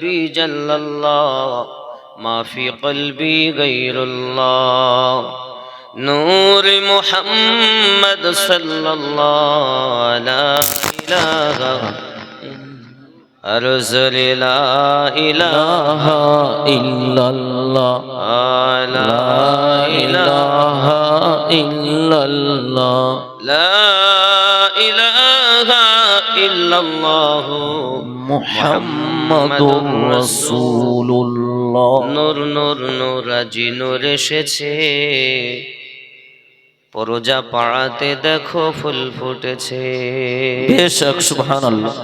بي جل الله ما في قلبي غير الله نور محمد صلى الله لا إله أرسل لا إله إلا الله لا إله إلا الله لا إله إلا الله মুহাম্মাদুর রাসূলুল্লাহ। নূর নূর নূর আজি নূর এসেছে। পরজা পাড়াতে দেখো ফুল ফুটেছে। বেশক সুবহানাল্লাহ।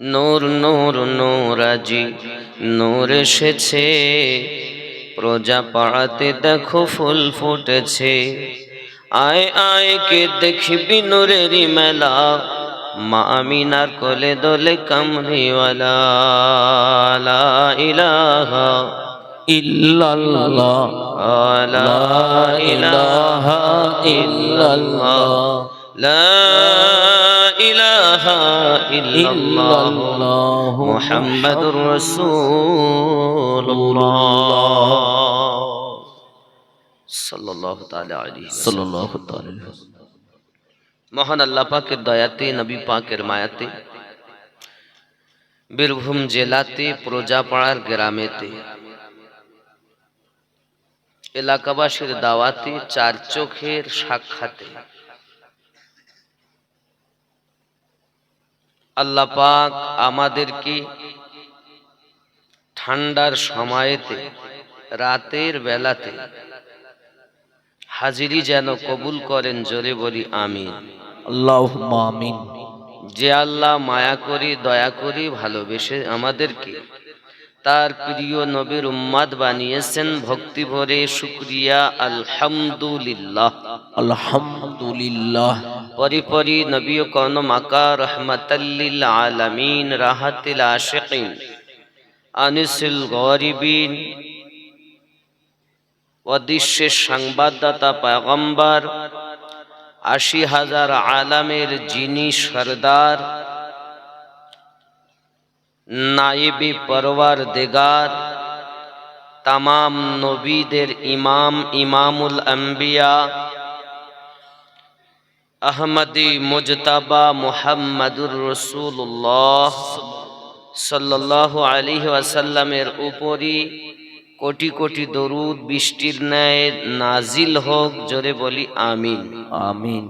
নূর নূর নূর আজি নূর এসেছে। প্রজা পাড়াতে দেখো ফুল ফুটেছে। আয় আয় কে দেখবি নূরেরই মেলা। মা আমিনার কোলে দোলে কামরিওয়ালা লা ইলাহা ইল্লাল্লাহ, লা ইলাহা ইল্লাল্লাহ, লা ইলাহা ইল্লাল্লাহ, মুহাম্মাদুর রাসূলুল্লাহ, সাল্লাল্লাহু তাআলা মহান আল্লাহ পাকের দয়াতে, নবী পাকের মায়াতে, বীরভূম জেলাতে, প্রজাপাড়ার গ্রামেতে, এলাকাবাসীর দাওয়াতে, চার চোখের সাক্ষাতে। আল্লাহ পাক আমাদেরকে ঠান্ডার সময়েতে, রাতের বেলাতে হাজিরি যেন কবুল করেন, জোরে বলি আমিন। আল্লাহুম্মা আমিন। যে আল্লাহ মায়া করি দয়া করি ভালোবেসে আমাদেরকে তার প্রিয় নবীর উম্মাদ বানিয়েছেন। ভক্তি ভরে শুক্রিয়া আলহামদুলিল্লাহ। আলহামদুলিল্লাহ। পরিপরি নবী কন মাকা রহমতাল্লিল আলামিন রাহাতিল আশিকিন। আনিসুল গরিবিন। অদৃশ্যের সংবাদদাতা পায়গম্বর আশি হাজার আলামের যিনি সর্দার নাইবি পরওয়ার দেগার তামাম নবীদের ইমাম, ইমামুল আম্বিয়া, আহমদি মুজতাবা মুহাম্মাদুর রসুল্লাহ সাল্লাল্লাহু আলাইহি ওয়াসাল্লামের উপরই কোটি কোটি দরুদ বৃষ্টির ন্যায় নাজিল হোক জোরে বলি আমিন। আমিন।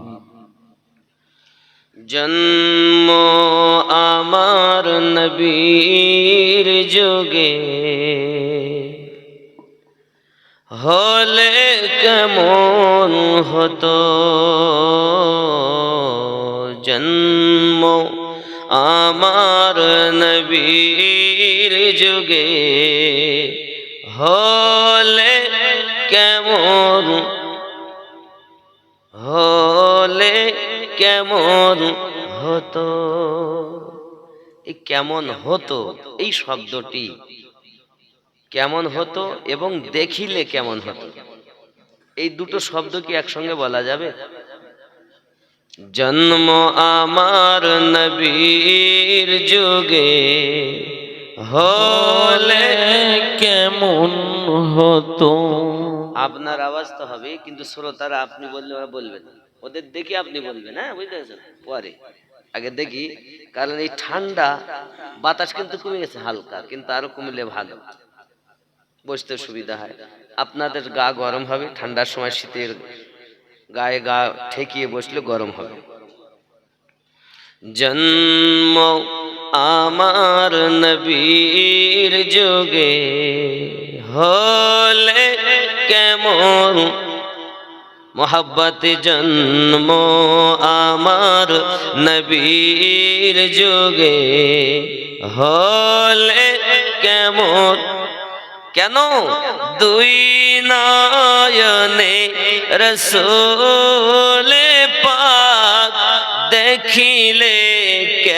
জন্ম আমার নবীর যুগে হলে কেমন হতো? জন্ম আমার নবীর যুগে হলে কেমন? হলে কেমন হতো? এই কেমন হতো? এই শব্দটি কেমন হতো এবং দেখিলে কেমন হতো? এই দুটো শব্দ কি একসঙ্গে বলা যাবে? জন্ম আমার নবীর যুগে হলে কেমন হতো? আপনার আওয়াজ তো হবে কিন্তু শ্রোতারা আপনি বললে ওরা বলবেন ওদের দেখে আপনি বলবেন হ্যাঁ বুঝতে পেরেছেন? পরে। আগে দেখি, কারণ এই ঠান্ডা বাতাস কিন্তু কমে গেছে হালকা, কিন্তু আরও কমলে ভালো। বসতে সুবিধা হয়। আপনাদের গা গরম হবে, ঠান্ডার সময় শীতের গায়ে গা ঠেকিয়ে বসলে গরম হবে। জন্ম আমার নবীর যুগে হলে কেমন? মোহাব্বত জন্ম আমার নবীর যুগে হলে কেমন? কেন? দুই নয়নে রসোলে পাক দেখিলে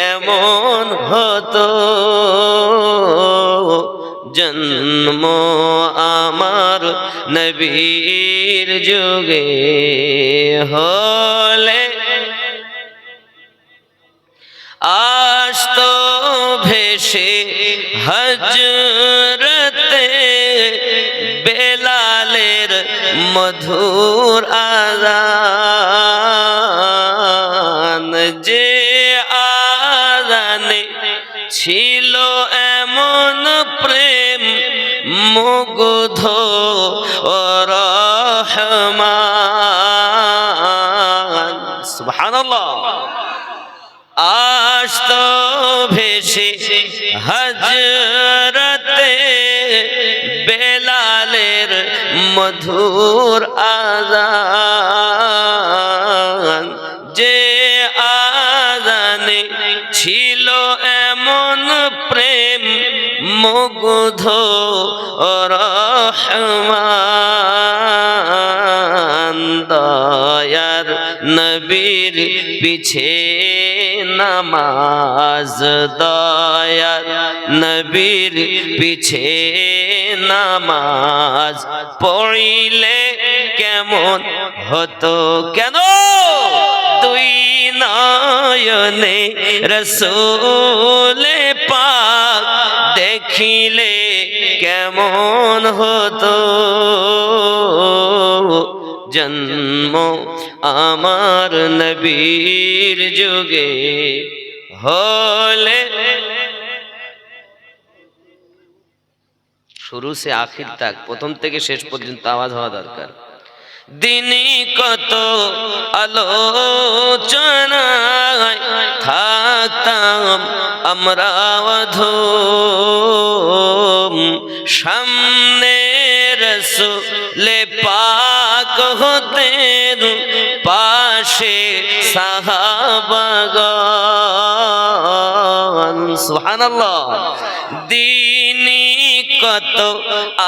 কেমন হতো? জন্ম আমার নবীর যুগে হলে। আসতো ভেসে হজরতে বেলালের মধুর আজান মুগ্ধ রহমান। সুবহানাল্লাহ। আস্ত ভেসে হজরতে বেলালের মধুর আজান যে আজানে ছিল মুগ্ধ রহমান দয়ার নবীর পিছে নামাজ দয়ার নবীর পিছে নামাজ পড়িলে কেমন হতো কেন? দুই নয়নে রসুলে দেখিলে কেমন হতো? জন্ম আমার নবীর যুগে হলে। শুরু সে আখির তাক, প্রথম থেকে শেষ পর্যন্ত আওয়াজ হওয়া দরকার। দিনই কত আলোচনায় থাকতাম আমরা অধম। সামনে রসুলে পাক হতেন পাশে সাহাবাগান সুবহানাল্লাহ। দিনই কত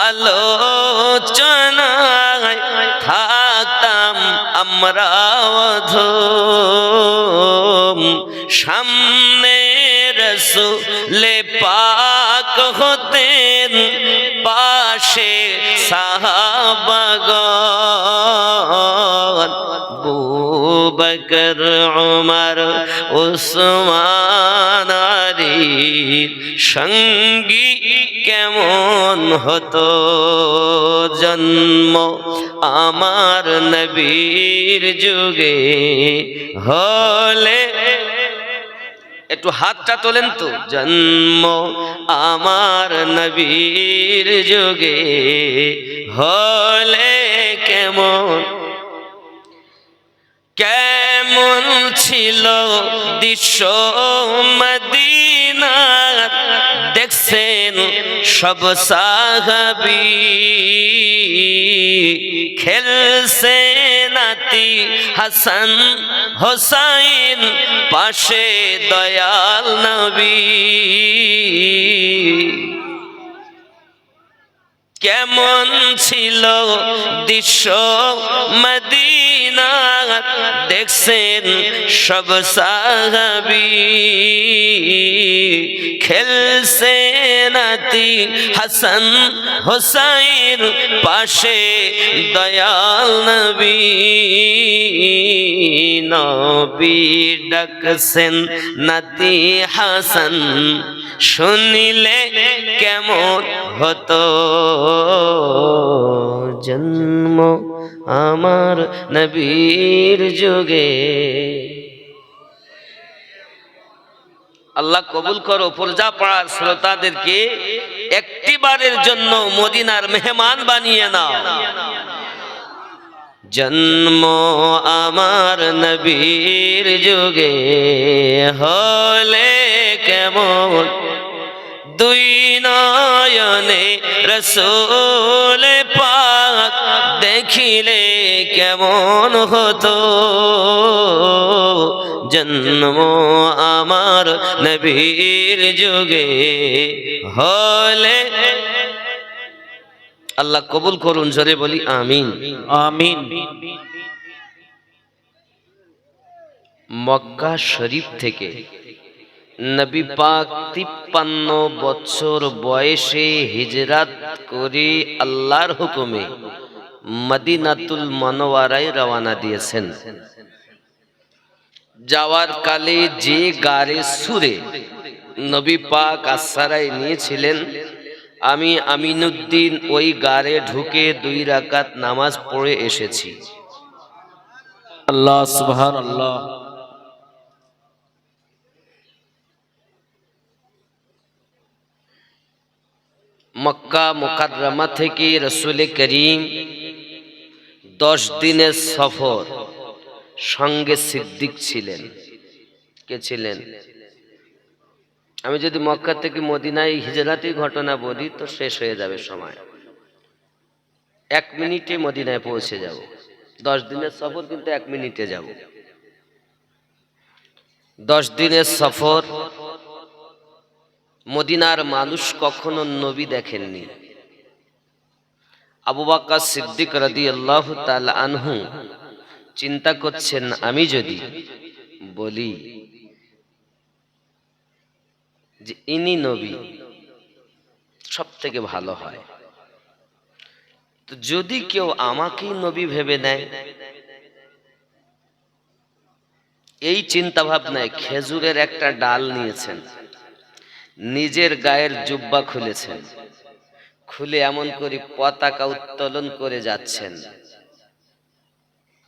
আলোচনায় থাকতাম আমরা সামনে রসুলে পাক হতেন পাশে সাহাবাগন বকর উমর আলীর সঙ্গী কেমন হতো? জন্ম আমার নবীর যুগে হলে। একটু হাতটা তোলেন তো। জন্ম আমার নবীর যুগে হলে কেমন? কেমন ছিল দৃশ্য মদিনার। দেখছেন সব সাহাবি। খেলছে নাতি হাসান হোসাইন, পাশে দয়াল নবী। কেমন ছিল দৃশ্য মদিনা দেখছেন সব সাহাবি। খেলছে নাতি হাসান হোসাইন পাশে দয়াল নবী। নবী ডাকছেন নাতি হাসান, শুনিলে কেমন হতো? জন্ম আমার নবীর যুগে। আল্লাহ কবুল করো পর্যা পাড়ার শ্রোতাদেরকে, একটিবারের জন্য মদিনার মেহমান বানিয়ে নাও। জন্ম আমার নবীর যুগে হলে কেমন? দুই নয়নে রসুল পাক দেখিলে কেমন হতো? জন্ম আমার নবীর যুগে হলে। আল্লাহ কবুল করুন জোরে বলি আমিন। আমিন। মক্কা শরীফ থেকে নবী পাক তিপ্পান্ন বছর বয়সে হিজরাত করে আল্লাহর হুকুমে মদিনাতুল মনোয়ারায় রওনা দিয়েছেন। যাওয়ার কালে যে গারে সুরে নবী পাক আসারাই নিয়েছিলেন আমি আমিনুদ্দিন ওই গারে ঢুকে দুই রাকাত নামাজ পড়ে এসেছি। আল্লাহ সুবহান আল্লাহ মক্কা মুকাররমা থেকে রসুল করিম দশ দিনের সফর সঙ্গে সিদ্দিক ছিলেন। কে ছিলেন? আমি যদি মক্কা থেকে মদিনায় হিজরাতি ঘটনা বলি, তো শেষ হয়ে যাবে সময়। এক মিনিটে মদিনায় পৌঁছে যাব। দশ দিনের সফর কিন্তু এক মিনিটে যাব। দশ দিনের সফর, মদিনার মানুষ কখনো নবী দেখেননি। আবু বাক্কা সিদ্দিক রাদি আল্লাহ আনহু চিন্তা করছেন, আমি যদি বলি যে ইনি নবী সব থেকে ভালো হয়। তো যদি কেউ আমাকেই নবী ভেবে নেয়, এই চিন্তা ভাবনায় খেজুরের একটা ডাল নিয়েছেন, নিজের গায়ের জুব্বা খুলেছেন। খুলে এমন করে পতাকা উত্তোলন করে যাচ্ছেন।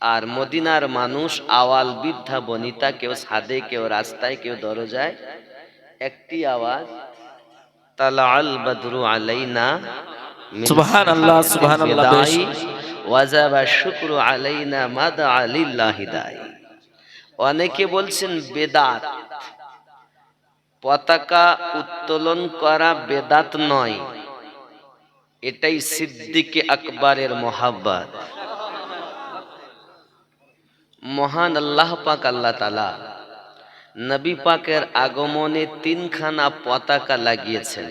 আর মদিনার মানুষ আওয়াল বৃদ্ধা বনিতা কেউ ছাদে কেউ রাস্তায় কেউ দরজায় একটি আওয়াজ তালা আল বদরু আলাইনা সুবহানাল্লাহ, সুবহানাল্লাহ, বেশ। বিদাই ওয়াজাবা শুকরু আলাইনা মাদা আলিল্লাহি দাই। অনেকে বলছেন বেদাত। পতাকা উত্তোলন করা বেদাত নয়। এটাই সিদ্দিকে আকবরের মোহাব্বত। মহান আল্লাহ পাক আল্লাহ তালা নবী পাকের আগমনে তিনখানা পতাকা লাগিয়েছেন।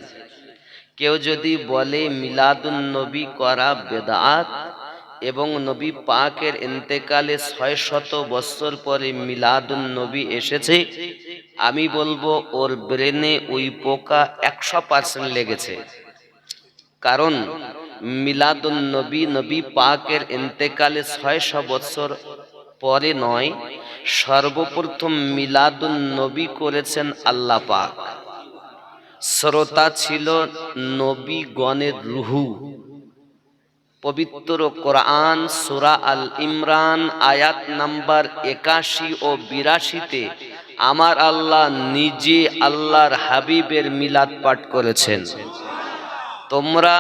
কেউ যদি বলে, মিলাদুন নবী করা বেদাত এবং নবী পাকের ইন্তেকালে ছয় শত বছর পরে মিলাদুন নবী এসেছে, আমি বলব, ওর ব্রেনে ওই পোকা একশো পার্সেন্ট লেগেছে। কারণ মিলাদুন নবী নবী পাকের ইন্তেকালে ছয়শো বছর পরে নয়, সর্বপ্রথম মিলাদুল নবী করেছেন আল্লাহ পাক। শ্রোতা ছিল নবী গণের রুহু। পবিত্র কোরআন, সুরা আল ইমরান, আয়াত নাম্বার একাশি ও বিরাশিতে আমার আল্লাহ নিজে আল্লাহর হাবিবের মিলাদ পাঠ করেছেন। তোমরা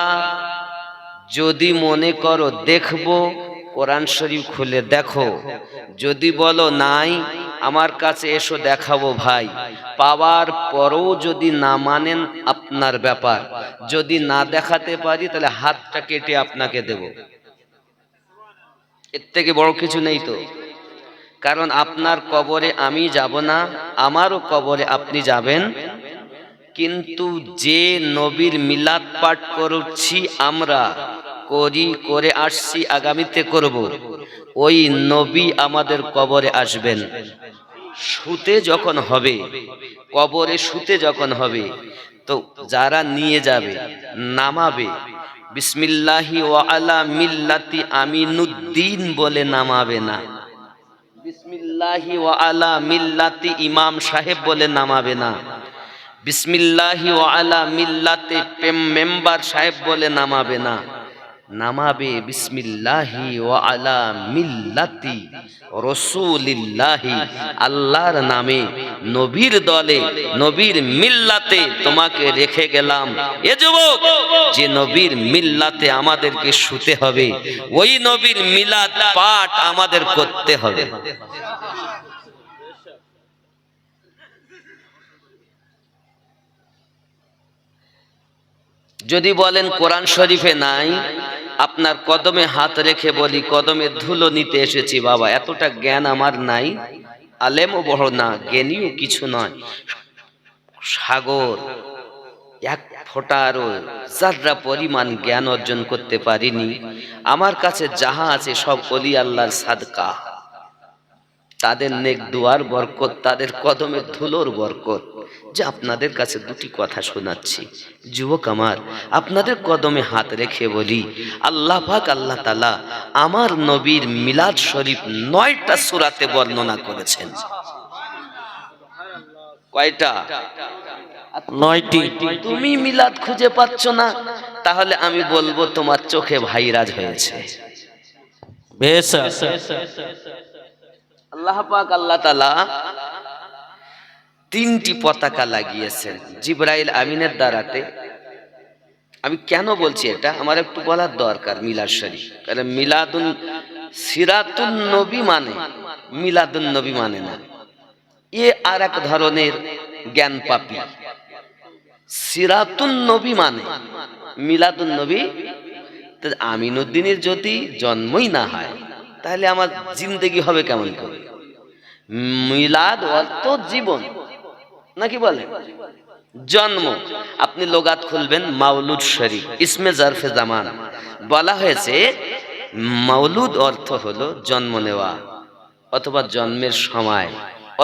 যদি মনে করো দেখব, কোরআন শরীফ খুলে দেখো। যদি বলো নাই, আমার কাছে এসো দেখাবো ভাই। পাওয়ার পরও যদি না মানেন, আপনার ব্যাপার। যদি না দেখাতে পারি, তাহলে হাতটা কেটে আপনাকে দেব। এর থেকে বড় কিছু নেই তো। কারণ আপনার কবরে আমি যাব না, আমারও কবরে আপনি যাবেন। কিন্তু যে নবীর মিলাদ পাঠ করছি আমরা, করি, করে আসছি, আগামীতে করব। ওই নবী আমাদের কবরে আসবেন। শুতে যখন হবে, কবরে শুতে যখন হবে, তো যারা নিয়ে যাবে, নামাবে, বিসমিল্লাহি আলা মিল্লাতি আমিনুদ্দিন বলে নামাবে না। বিসমিল্লাহি আলা মিল্লাতি ইমাম সাহেব বলে নামাবে না। বিসমিল্লাহি আলা মিল্লাতে মেম্বার সাহেব বলে নামাবে না। নামাবে বিসমিল্লাহি ওয়া আলা মিল্লাতি রসুলিল্লাহি, আল্লাহর নামে। নবীর দলে, নবীর মিল্লাতে তোমাকে রেখে গেলাম। এ যুবক, যে নবীর মিল্লাতে আমাদেরকে শুতে হবে, ওই নবীর মিলাদ পাঠ আমাদের করতে হবে। যদি বলেন কোরআন শরীফে নাই, আপনার কদমে হাত রেখে বলি, কদমে ধুলো নিতে এসেছি বাবা, এতটা জ্ঞান আমার নাই। আলেমও বড় না, জ্ঞানীও কিছু নয়। সাগর, এক ফোঁটারও যার্রা পরিমাণ জ্ঞান অর্জন করতে পারিনি। আমার কাছে যাহা আছে সব অলি আল্লাহর সাদকা। তাদের নেক দুয়ার বরকত, তাদের কদমের ধুলোর বরকত। যে আপনাদের কাছে দুটি কথা শোনাচ্ছি। যুবক আমার, আপনাদের কদমে হাত রেখে বলি, আল্লাহ পাক, আল্লাহ তালা আমার নবীর মিলাদ শরীফ নয়টা সুরাতে বর্ণনা করেছেন। কয়টা? নয়টি। তুমি মিলাদ খুঁজে পাচ্ছ না, তাহলে আমি বলব তোমার চোখে ভাইরাজ হয়েছে। বেশ আল্লাহ পাক, আল্লাহ তালা তিনটি পতাকা লাগিয়েছেন। জিব্রাইল আমিনের দ্বারাতে। আমি কেন বলছি এটা? আমার একটু বলার দরকার মিলাদ শরীফ। কারণ মিলাদুন সিরাতুন নবী মানে মিলাদুন নবী মানে না। এ আর এক ধরনের জ্ঞান পাপি। সিরাতুন নবী মানে মিলাদুন নবী। আমিনুদ্দিনের যদি জন্মই না হয় তাহলে আমার জিন্দেগি হবে কেমন মিলাদ অর্থ জীবন নাকি বলে? জন্ম, আপনি লোগাত খুলবেন মাউলুদ শরীফ, ইসমে জারফে জামান। বলা হয়েছে মাউলুদ অর্থ হলো জন্ম নেওয়া, অথবা জন্মের সময়,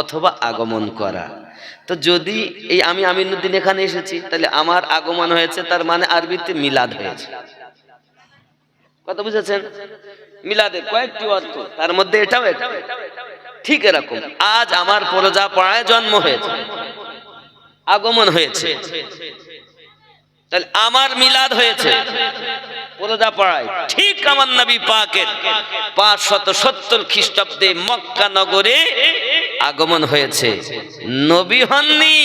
অথবা আগমন করা। তো যদি এই আমি আমিনুদ্দিন এখানে এসেছি, তাহলে আমার আগমন হয়েছে, তার মানে আরবিতে মিলাদ হয়েছে। কথা বুঝেছেন? মিলাদের কয়েকটি অর্থ, তার মধ্যে এটাও একটা। ঠিক এরকম। আজ আমার পরজা পাড়ায় জন্ম হয়েছে, আগমন হয়েছে। তাহলে আমার মিলাদ হয়েছে, পরজা পাড়ায়। ঠিক আমার নবী পাকের পাঁচ শত সত্তর খ্রিস্টাব্দে মক্কা নগরে আগমন হয়েছে। নবী হননি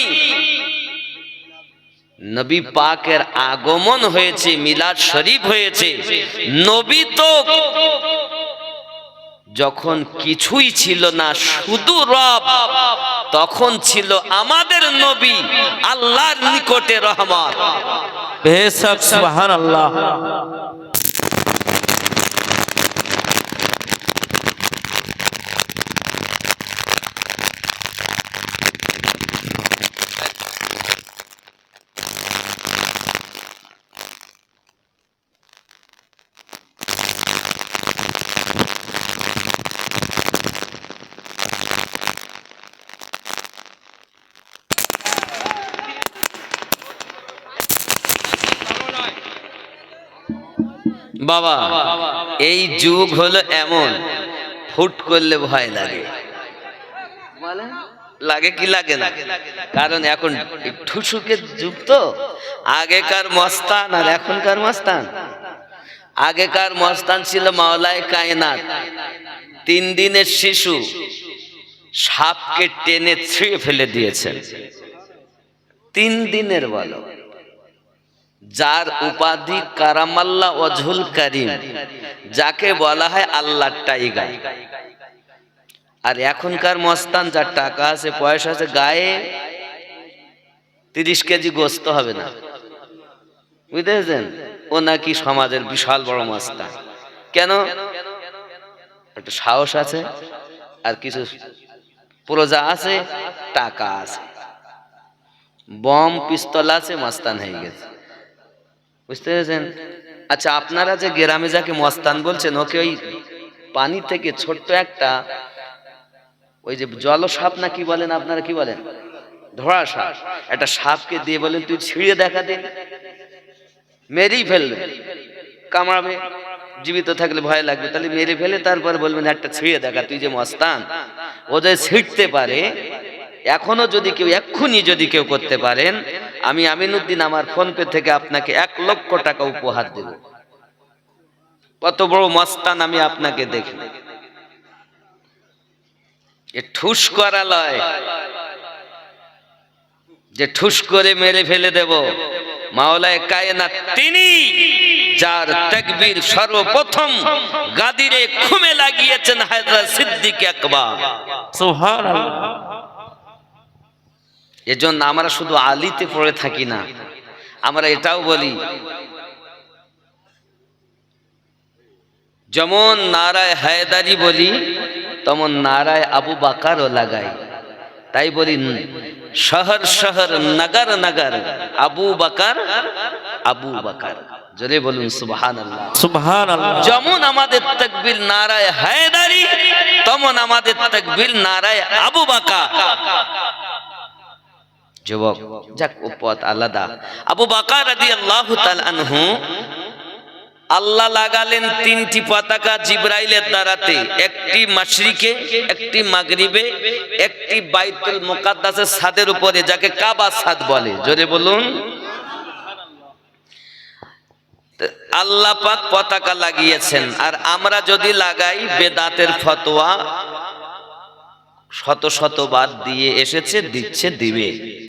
নবী পাকের আগমন হয়েছে, মিলাদ শরীফ হয়েছে। নবী তো যখন কিছুই ছিল না, শুধু রব, তখন ছিল আমাদের নবী, আল্লাহর নিকটে রহমত। বেশ সুবহান বাবা এই যুগ হলো এমন। ফুট করলে ভয় লাগে। লাগে কি লাগে না? কারণ এখন ঠুসুকের যুগ তো। আগেকার মস্তান আর এখনকার মস্তান। আগেকার মস্তান ছিল মাওলায় কায়নাত। তিন দিনের শিশু সাপকে টেনে ছিঁড়ে ফেলে দিয়েছেন। তিন দিনের বলো যার উপাধি কারামাল্লা অঝুল করিম, যাকে বলা হয় আল্লাহ টাইগার। আর এখনকার মস্তান যার টাকা আছে, পয়সা আছে, গায়ে তিরিশ কেজি গোস্ত হবে না। বুঝতেছেন ও নাকি সমাজের বিশাল বড় মস্তান। কেন? একটু সাহস আছে, আর কিছু প্রজা আছে, টাকা আছে। বম, পিস্তল আছে, মস্তান হয়ে গেছে। বুঝতে পেরেছেন? আচ্ছা আপনারা যে গ্রামে যাকে মস্তান বলছেন, ওকে ওই পানি থেকে ছোট্ট একটা ওই যে জল সাপ না কি বলেন আপনারা, কি বলেন? ধরা সাপ। একটা সাপকে দিয়ে বলেন, তুই ছিঁড়ে দেখা দে, মেরেই ফেলবে, কামড়াবে, জীবিত থাকলে ভয় লাগবে। তাহলে মেরে ফেলে, তারপর বলবেন, একটা ছিঁড়ে দেখা, তুই যে মস্তান, ও যদি ছিঁড়তে পারে, এখনও যদি কেউ, এক্ষুনি যদি কেউ করতে পারেন আমি আমিনুদ্দিন আমার ফোন পে থেকে আপনাকে এক লক্ষ টাকা উপহার দেব। কত বড় মস্তান আমি আপনাকে দেখি। ঠুস করা লয় যে ঠুস করে মেরে ফেলে দেব, মাওলায় কায়নাত তিনি, যার তাকবীর সর্বপ্রথম গাদিরে খুমে লাগিয়েছেন হায়দ্রা সিদ্দিক আল্লাহ এজন্য আমরা শুধু আলিতে পড়ে থাকি না। আমরা এটাও বলি যেমন নারায় হায়দারি বলি তেমন নারায় আবু বাকারও লাগাই। তাই বলি শহর শহর নগর নগর আবু বাকার আবু বাকার। জোরে বলুন সুবহান আল্লাহ সুবহান আল্লাহ যেমন আমাদের তকবির নারায় হায়দারি তেমন আমাদের তকবির নারায় আবু বাকার। যুবক, যাক, ও পথ আলাদা। আবু বাকার রাদি আল্লাহ আনহু আল্লাহ লাগালেন তিনটি পতাকা জিব্রাইলের দ্বারাতে, একটি মাসরিকে একটি মাগরিবে, একটি বাইতুল মুকাদ্দাসের ছাদের উপরে, যাকে কাবা ছাদ বলে। জোরে বলুন। আল্লাহ পাক পতাকা লাগিয়েছেন। আর আমরা যদি লাগাই, বেদাতের ফতোয়া শত শত বাদ দিয়ে এসেছে, দিচ্ছে, দিবে।